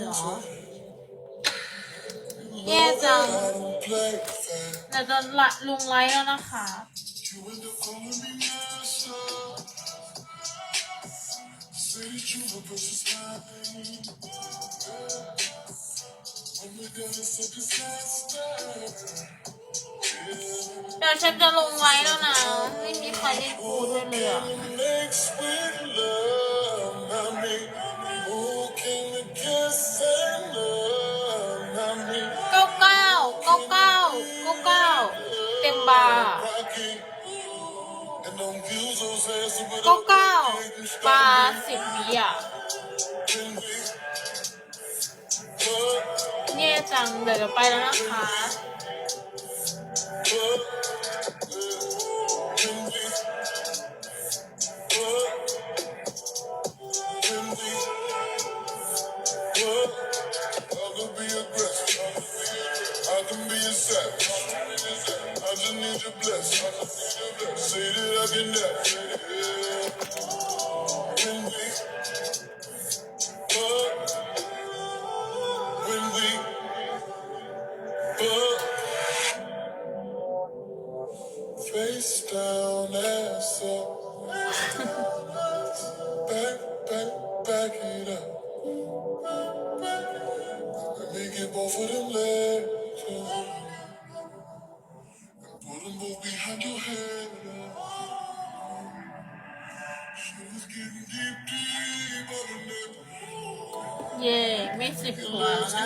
เหรอ แย่จัง I don't play fair. เดี๋ยวจะละลุงไลฟ์แล้วนะคะ You end up calling me master. Say that you a precious mind. I'm the gun of a disaster. เดี๋ยวฉันจะลงไลฟ์แล้วนะ ไม่มีใครได้พูดด้วยเลยอะ ก้า them เก้า big บาร์สิบวิอะ Can we? But, แย่จังเดี๋ยวจะไปแล้วนะคะ เย่ไม่สิบหัวแล้วนะคะ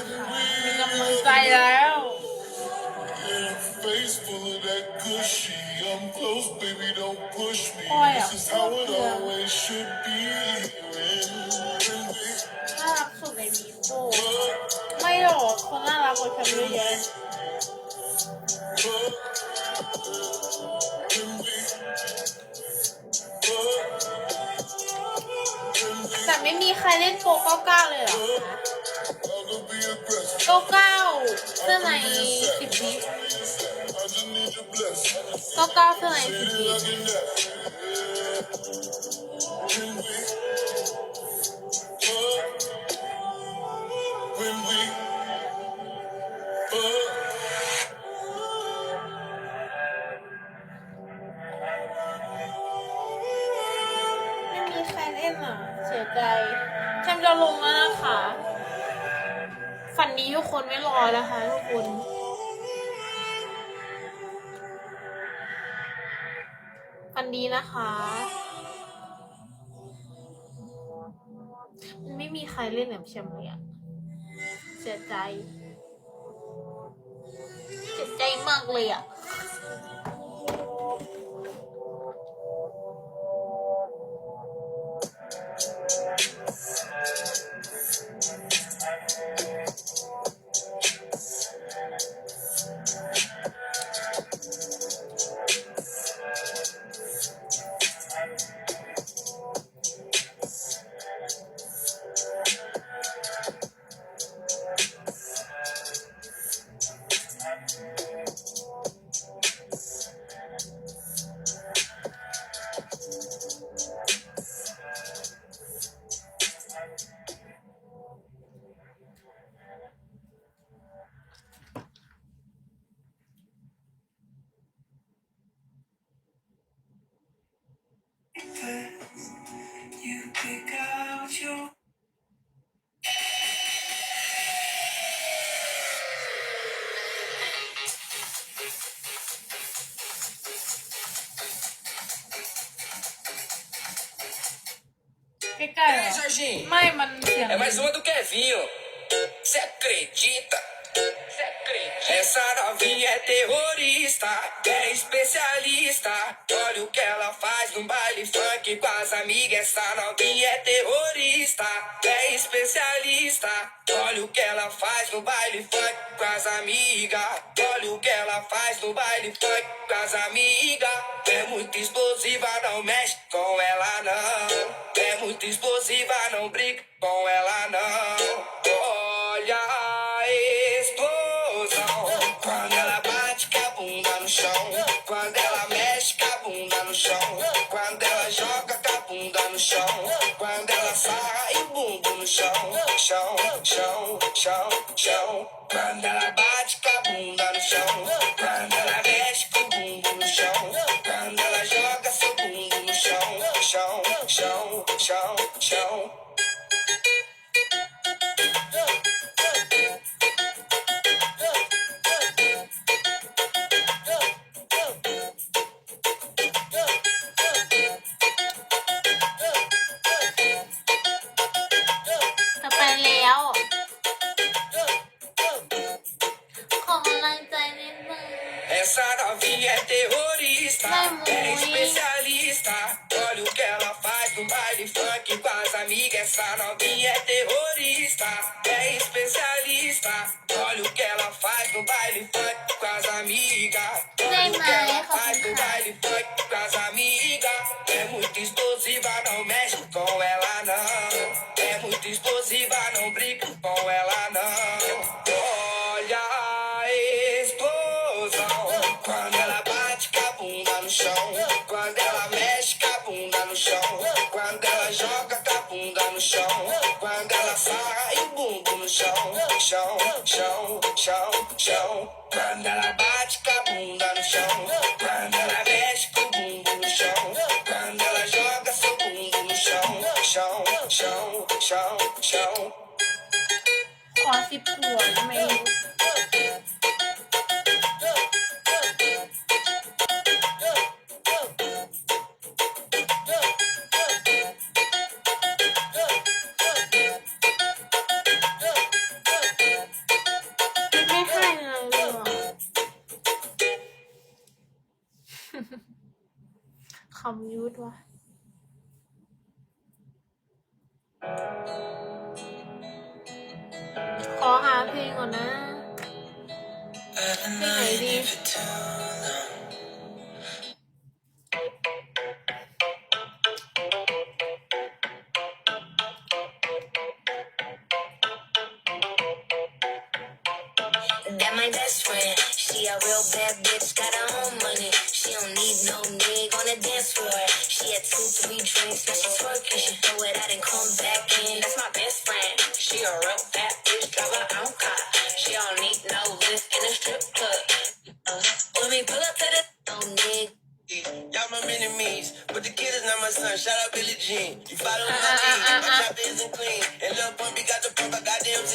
มีกำลังใจแล้ว In a face full of that gushy. I'm close, baby, don't push me. Boy, this is how it yeah. always should be. When we น่ารักสุดในมีโป้ไม่หรอกคนน่ารักกว่าฉันเยอะแยะ แต่ไม่มีใครเล่นโปรเก้าเก้าเลยเหรอเก้าเก้าเสื้อในสิบวิเก้าเก้าเสื้อในสิบวิ คนไม่รอนะคะทุกคนฝันดีนะคะ มันไม่มีใครเล่นแบบแชมเลยอะเสียใจ เสียใจมากเลยอะ Que cara? Ei, Jorginho. Mãe, mano, É mais uma do Kevinho. Você acredita? Essa novinha é terrorista, é especialista. Olha o que ela faz no baile funk com as amigas. Essa novinha é terrorista, é especialista. Olha o que ela faz no baile funk com as amigas. Olha o que ela faz no baile funk com as amigas. É muito explosiva, não mexe com ela não. É muito explosiva, não brinca com ela não. Chão, chão. chão, chão, chão. Quando ela bate com a bunda no chão. Quando ela mexe com o bumbum no chão. Quando ela joga seu bumbum no chão, chão, chão, chão, chão. Essa novinha é terrorista, é especialista. Olha o que ela faz no baile funk com as amigas. Olha o que ela faz no baile funk com as amigas. É muito explosiva, não mexe com ela não. É muito explosiva, não brinca com ela não. Olha a explosão quando ela bate com a bunda no chão. Quando ela chão, chão, chão, chão, chão. Quando ela bate com a bunda no chão, quando ela mexe com o no chão, quando ela joga seu bumbum no chão, chão, chão, chão, chão. Ó, se pula, meio. ขอหาเพลงก่อนนะ เพลงไหนดี She had two, three drinks, now she twerking. She throw it out and come back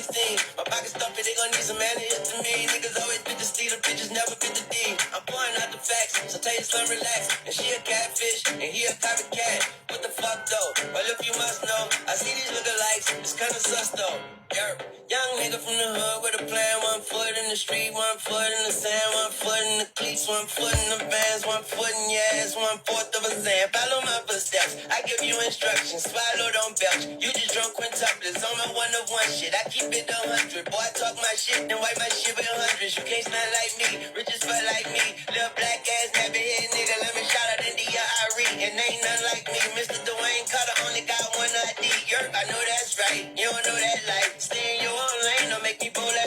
got the M16. My pocket stuffy, they gon' need some man to me. Niggas always fit the steal, the bitches never fit the D. I'm pouring out the facts, so tell you son relax. And she a catfish, and he a copycat. What the fuck though? Well, if you must know, I see these lookalikes, it's kinda sus though. Young nigga from the hood with a plan, one foot in the street, one foot in the sand, one foot in the cleats, one foot in the vans, one foot in your ass, one fourth of a zan. Follow my footsteps, I give you instructions, swallow, don't belch. You just drunk quintuplets on my one of one shit. I keep it a hundred, boy, I talk my shit, then wipe my shit with hundreds. You can't smell like me, rich as fuck like me. Little black ass, nappy head nigga, let me shout out India Irie. And ain't none like me, Mr. Dwayne Carter only got one ID. Yerp, I know that's right, you don't know that life.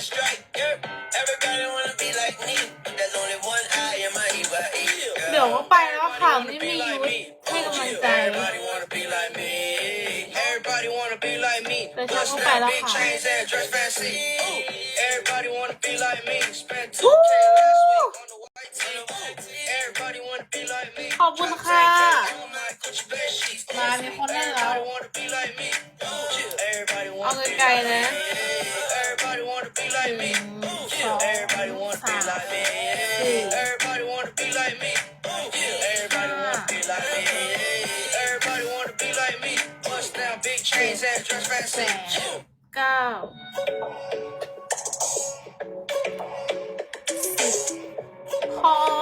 strike. Yerp, everybody wanna be like me, but there's only one eye in my E by E. เดี๋ยวก็ไปแล้วค่ะไม่มียุทธให้กำลังใจ Everybody wanna be like me. Everybody wanna be like me. แต่ฉัน Bust ก็ไป down แล้ว big ค่ะ chains and dress fancy. Everybody wanna be like me. Spent 2K วู้ last week on the white tee. Everybody wanna be like me. ขอบคุณค่ะ On my Gucci bed sheets. มามีคนเล่นแล้ว Everybody wanna be like me. Everybody เอา wanna be ไกล like ๆ me. นะ Everybody wanna be like me. Everybody wanna be like me. Everybody wanna be like me. Everybody wanna be like me. Everybody wanna be like me. Bust down big chains and dress fancy. Go. Call.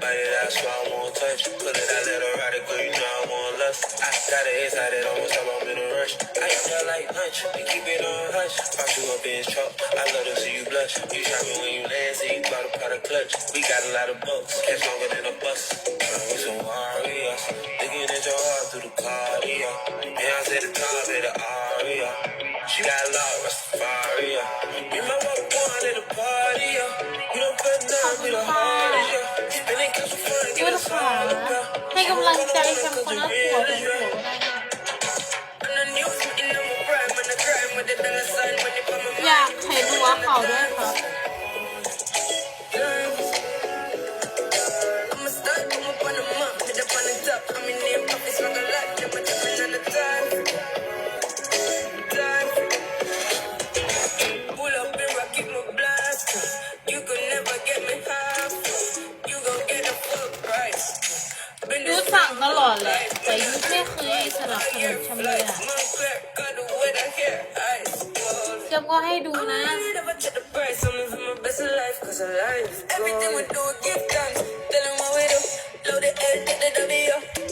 body, that's why I won't touch. Look at that little rider, girl, you know I want love. I got a inside it almost up, I'm in a rush. I like and keep it on hush. Pop you up in his truck, I love to see you blush. You shot me when you land, see you bought a clutch. We got a lot of bucks, catch longer than a bus. We some warriors, digging at your heart through the cardio. And I said the top of the aria. She got a lot of Rastafari. Me and my mother at party, yeah. You don't put nothing to the heart. Nagtarisang ko na po. สั่งตลอดแหละแต่ยุ้ยไม่เคยสนับสนุนชมเลยอะเชื่อมก็ให้ดูนะ Everything we do, give thanks. Feeling my way to load it, everything that'll be up.